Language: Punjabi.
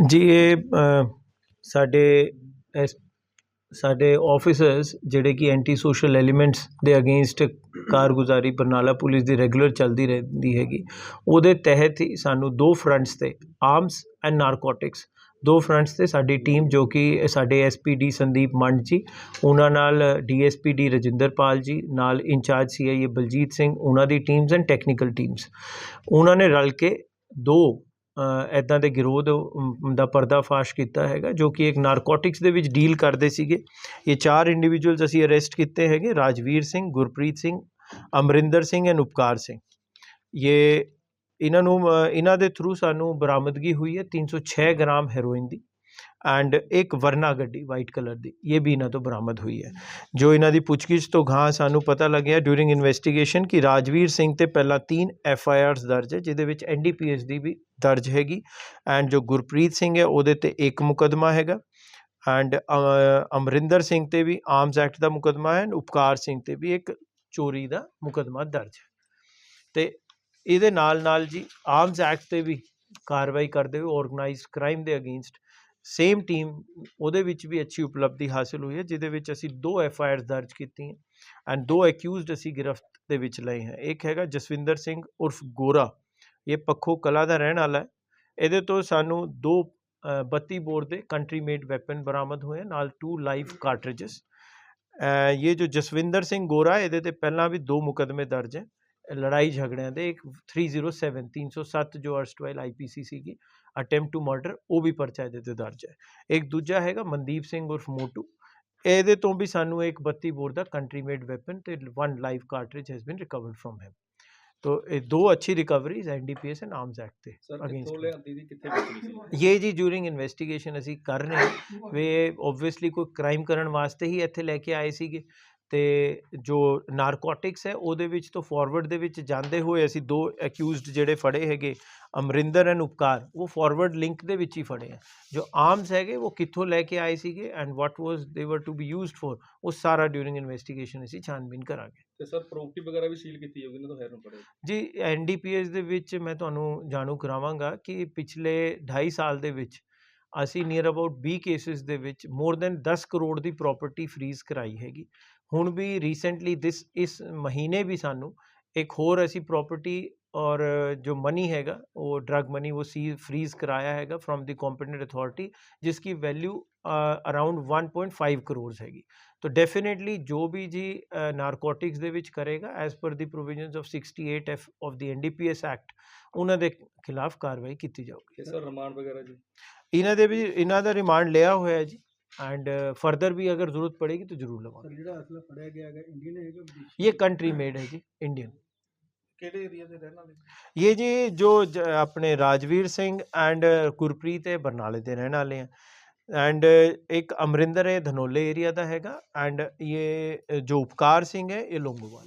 ਜੀ, ਇਹ ਸਾਡੇ ਐਸ ਸਾਡੇ ਔਫਿਸਰਸ ਜਿਹੜੇ ਕਿ ਐਂਟੀ ਸੋਸ਼ਲ ਐਲੀਮੈਂਟਸ ਦੇ ਅਗੇਂਸਟ ਕਾਰਗੁਜ਼ਾਰੀ ਬਰਨਾਲਾ ਪੁਲਿਸ ਦੀ ਰੈਗੂਲਰ ਚੱਲਦੀ ਰਹਿੰਦੀ ਹੈਗੀ, ਉਹਦੇ ਤਹਿਤ ਹੀ ਸਾਨੂੰ ਦੋ ਫਰੰਟਸ ਤੇ ਆਰਮਸ ਐਂਡ ਨਾਰਕੋਟਿਕਸ ਦੋ ਫਰੰਟਸ ਤੇ ਸਾਡੀ ਟੀਮ ਜੋ ਕਿ ਸਾਡੇ ਐਸਪੀਡੀ ਸੰਦੀਪ ਮੰਡ ਜੀ, ਉਹਨਾਂ ਨਾਲ ਡੀਐਸਪੀਡੀ ਰਜਿੰਦਰਪਾਲ ਜੀ, ਨਾਲ ਇੰਚਾਰਜ ਸੀਆਈਏ ਬਲਜੀਤ ਸਿੰਘ, ਉਹਨਾਂ ਦੀ ਟੀਮਸ ਐਂਡ ਟੈਕਨੀਕਲ ਟੀਮਸ ਉਹਨਾਂ ਨੇ ਰਲ ਕੇ ਦੋ ਇੱਦਾਂ ਦੇ ਗਿਰੋਹ ਦਾ ਪਰਦਾਫਾਸ਼ ਕੀਤਾ ਹੈਗਾ, ਜੋ ਕਿ ਇੱਕ ਨਾਰਕੋਟਿਕਸ ਦੇ ਵਿੱਚ ਡੀਲ ਕਰਦੇ ਸੀਗੇ। ਇਹ ਚਾਰ ਇੰਡੀਵਿਜੂਅਲਸ ਅਸੀਂ ਅਰੈਸਟ ਕੀਤੇ ਹੈਗੇ, ਰਾਜਵੀਰ ਸਿੰਘ, ਗੁਰਪ੍ਰੀਤ ਸਿੰਘ, ਅਮਰਿੰਦਰ ਸਿੰਘ ਐਂਡ ਉਪਕਾਰ ਸਿੰਘ। ਇਹ ਇਹਨਾਂ ਨੂੰ ਇਹਨਾਂ ਦੇ ਥਰੂ ਸਾਨੂੰ ਬਰਾਮਦਗੀ ਹੋਈ ਹੈ 306 ਗ੍ਰਾਮ ਹੈਰੋਇਨ ਦੀ। ਐਂਡ ਇੱਕ ਵਰਨਾ ਗੱਡੀ ਵਾਈਟ ਕਲਰ ਦੀ, ਇਹ ਵੀ ਇਹਨਾਂ ਤੋਂ ਬਰਾਮਦ ਹੋਈ ਹੈ। ਜੋ ਇਹਨਾਂ ਦੀ ਪੁੱਛਗਿੱਛ ਤੋਂ ਗਾਂ ਸਾਨੂੰ ਪਤਾ ਲੱਗਿਆ ਡਿਊਰਿੰਗ ਇਨਵੈਸਟੀਗੇਸ਼ਨ ਕਿ ਰਾਜਵੀਰ ਸਿੰਘ ਤੇ ਪਹਿਲਾਂ ਤਿੰਨ ਐਫ ਆਈ ਆਰਸ ਦਰਜ ਹੈ, ਜਿਹਦੇ ਵਿੱਚ ਐਨ ਡੀ ਪੀ ਐਸ ਦੀ ਵੀ ਦਰਜ ਹੈਗੀ ਐਂਡ ਜੋ ਗੁਰਪ੍ਰੀਤ ਸਿੰਘ ਹੈ, ਉਹਦੇ ਤੇ ਇੱਕ ਮੁਕਦਮਾ ਹੈਗਾ ਐਂਡ ਅਮਰਿੰਦਰ ਸਿੰਘ ਤੇ ਵੀ ਆਰਮਸ ਐਕਟ ਦਾ ਮੁਕਦਮਾ ਹੈ ਐਂਡ ਉਪਕਾਰ ਸਿੰਘ ਤੇ ਵੀ ਇੱਕ ਚੋਰੀ ਦਾ ਮੁਕਦਮਾ ਦਰਜ ਹੈ। ਤੇ ਇਹਦੇ ਨਾਲ ਨਾਲ ਜੀ ਆਰਮਸ ਐਕਟ ਤੇ ਵੀ ਕਾਰਵਾਈ ਕਰਦੇ ਹੋਏ ਆਰਗੇਨਾਈਜ਼ਡ ਕ੍ਰਾਈਮ ਦੇ ਅਗੇਂਸਟ ਸੇਮ ਟੀਮ ਉਹਦੇ ਵਿੱਚ ਵੀ ਅੱਛੀ ਉਪਲਬਧੀ ਹਾਸਲ ਹੋਈ ਹੈ ਜਿਹਦੇ ਵਿੱਚ ਅਸੀਂ ਦੋ ਐਫ ਆਈ ਆਰਸ ਦਰਜ ਕੀਤੀਆਂ ਐਂਡ ਦੋ ਅਕਿਊਜ਼ਡ ਅਸੀਂ ਗ੍ਰਿਫਤ ਦੇ ਵਿੱਚ ਲਏ ਹੈ। ਇੱਕ ਹੈਗਾ ਜਸਵਿੰਦਰ ਸਿੰਘ ਉਰਫ ਗੋਰਾ ਇਹ ਪੱਖੋ ਕਲਾ ਦਾ ਰਹਿਣ ਵਾਲਾ ਹੈ। ਇਹਦੇ ਤੋਂ ਸਾਨੂੰ ਦੋ ਅ, 32 ਬੋਰ ਦੇ ਕੰਟਰੀ ਮੇਡ ਵੈਪਨ ਬਰਾਮਦ ਹੋਏ ਨਾਲ ਟੂ ਲਾਈਵ ਕਾਰਟ੍ਰਿਜਸ ਇਹ ਜੋ ਜਸਵਿੰਦਰ ਸਿੰਘ ਗੋਰਾ ਇਹਦੇ ਤੇ ਪਹਿਲਾਂ ਵੀ ਦੋ ਮੁਕਦਮੇ ਦਰਜ ਹੈ। ਲੜਾਈ ਝਗੜਿਆਂ ਦੇ ਇੱਕ 307 307 ਜੋ ਅਰਸਟਵਾਈਲ ਆਈਪੀਸੀ ਸੀਗੀ ਅਟੈਂਪਟ ਟੂ ਮਰਡਰ ਉਹ ਵੀ ਪਰਚਾ ਇਹਦੇ ਤੇ ਦਰਜ ਹੈ। ਇੱਕ ਦੂਜਾ ਹੈਗਾ ਮਨਦੀਪ ਸਿੰਘ ਉਰਫ ਮੋਟੂ। ਇਹਦੇ ਤੋਂ ਵੀ ਸਾਨੂੰ ਇੱਕ 32 ਬੋਰ ਦਾ ਕੰਟਰੀ ਮੇਡ ਵੈਪਨ ਤੇ one live cartridge has been recovered from him ਤੋ ਇਹ ਦੋ ਅੱਛੀ recoveries NDPS and arms act ਤੇ ਸਰ against ਕਿੱਥੋਂ him. ਲਿਆਂਦੀ ਦੀ ਕਿੱਥੇ ਵੇਚਣੀ ਸੀ? ਇਹ? ਜੀ ਡਿਊਰਿੰਗ ਇਨਵੈਸਟੀਗੇਸ਼ਨ ਅਸੀਂ ਕਰ ਰਹੇ ਹਾਂ। ਵੀ ਆਬਵੀਅਸਲੀ ਕੋਈ ਕ੍ਰਾਈਮ ਕਰਨ ਵਾਸਤੇ ਹੀ ਇੱਥੇ ਲੈ ਕੇ ਆਏ ਸੀਗੇ। ਤੇ ਜੋ ਨਾਰਕੋਟਿਕਸ ਹੈ ਉਹਦੇ ਵਿੱਚ ਤੋਂ ਫਾਰਵਰਡ ਦੇ ਵਿੱਚ ਜਾਂਦੇ ਹੋਏ ਅਸੀਂ ਦੋ ਅਕਿਊਜ਼ਡ ਜਿਹੜੇ ਫੜੇ ਹੈਗੇ ਅਮਰਿੰਦਰ ਐਂਡ ਉਪਕਾਰ ਉਹ ਫਾਰਵਰਡ ਲਿੰਕ ਦੇ ਵਿੱਚ ਹੀ ਫੜੇ ਆ। ਜੋ ਆਰਮਸ ਹੈਗੇ ਉਹ ਕਿੱਥੋਂ ਲੈ ਕੇ ਆਏ ਸੀਗੇ ਐਂਡ ਵਾਟ ਵਾਸ ਦੇ ਵਰ ਟੂ ਬੀ ਯੂਜ਼ਡ ਫॉर ਉਹ ਸਾਰਾ ਡਿਊਰਿੰਗ ਇਨਵੈਸਟੀਗੇਸ਼ਨ ਅਸੀਂ ਛਾਨਬੀਨ ਕਰਾਂਗੇ। ਤੇ ਸਰ ਪ੍ਰੋਪਰਟੀ ਵਗੈਰਾ ਵੀ ਸੀਲ ਕੀਤੀ ਹੋਊਗੀ ਨਾ ਤਾਂ ਹੈਰਨ ਪੜੇ ਜੀ ਐਨਡੀਪੀਐਸ ਦੇ ਵਿੱਚ ਮੈਂ ਤੁਹਾਨੂੰ ਜਾਣੂ ਕਰਾਵਾਂਗਾ ਕਿ ਪਿਛਲੇ 2.5 ਸਾਲ ਦੇ ਵਿੱਚ ਅਸੀਂ ਨੀਅਰ ਅਬਾਊਟ 20 ਕੇਸਿਸ ਦੇ ਵਿੱਚ ਮੋਰ ਦੈਨ 10 ਕਰੋੜ ਦੀ ਪ੍ਰਾਪਰਟੀ ਫ੍ਰੀਜ਼ ਕਰਾਈ ਹੈਗੀ। ਹੁਣ ਵੀ ਰੀਸੈਂਟਲੀ ਦਿਸ ਇਸ ਮਹੀਨੇ ਵੀ ਸਾਨੂੰ ਇੱਕ ਹੋਰ ਅਸੀਂ ਪ੍ਰਾਪਰਟੀ ਔਰ ਜੋ ਮਨੀ ਹੈਗਾ ਉਹ ਡਰਗ ਮਨੀ ਉਹ ਸੀ ਫ੍ਰੀਜ਼ ਕਰਾਇਆ ਹੈਗਾ ਫਰੋਮ ਦੀ ਕੰਪੀਟੈਂਟ ਅਥਾਰਟੀ ਜਿਸ की ਵੈਲਿਊ ਅਰਾਊਂਡ 1.5 ਕਰੋੜਸ ਹੈਗੀ ਤੋ ਡੈਫੀਨਿਟਲੀ ਜੋ ਵੀ ਜੀ ਨਾਰਕੋਟਿਕਸ ਦੇ ਵਿੱਚ ਕਰੇਗਾ as per the provisions of 68 F of the NDPS act ਉਹਨਾਂ ਦੇ ਖਿਲਾਫ ਕਾਰਵਾਈ ਕੀਤੀ ਜਾਊਗੀ ਤੇ ਸਰ ਰਿਮਾਂਡ ਵਗੈਰਾ ਜੀ ਇਹਨਾਂ ਦੇ ਵੀ ਇਹਨਾਂ ਦਾ ਰਿਮਾਂਡ ਲਿਆ ਹੋਇਆ ਹੈ ਜੀ ਐਂਡ ਫਰਦਰ ਵੀ ਅਗਰ ਜ਼ਰੂਰਤ ਪੜੇਗੀ ਤਾਂ ਜ਼ਰੂਰ ਲਵਾਂਗੇ ਜਿਹੜਾ ਅਸਲਾ ਫੜਿਆ ਗਿਆ ਹੈਗਾ ਇੰਡੀਅਨ ਕਿਹੜੇ ਏਰੀਆ ਦੇ ਰਹਿਣ ਵਾਲੇ? ਇਹ ਜੀ ਜੋ ਜ- ਆਪਣੇ ਰਾਜਵੀਰ ਸਿੰਘ ਐਂਡ ਗੁਰਪ੍ਰੀਤ ਇਹ ਬਰਨਾਲੇ ਦੇ ਰਹਿਣ ਵਾਲੇ ਆ। ਐਂਡ ਇੱਕ ਅਮਰਿੰਦਰ ਇਹ ਧਨੋਲੇ ਏਰੀਆ ਦਾ ਹੈਗਾ। ਐਂਡ ਇਹ ਜੋ ਉਪਕਾਰ ਸਿੰਘ ਹੈ, ਇਹ ਲੋਂਗੋਵਾਲ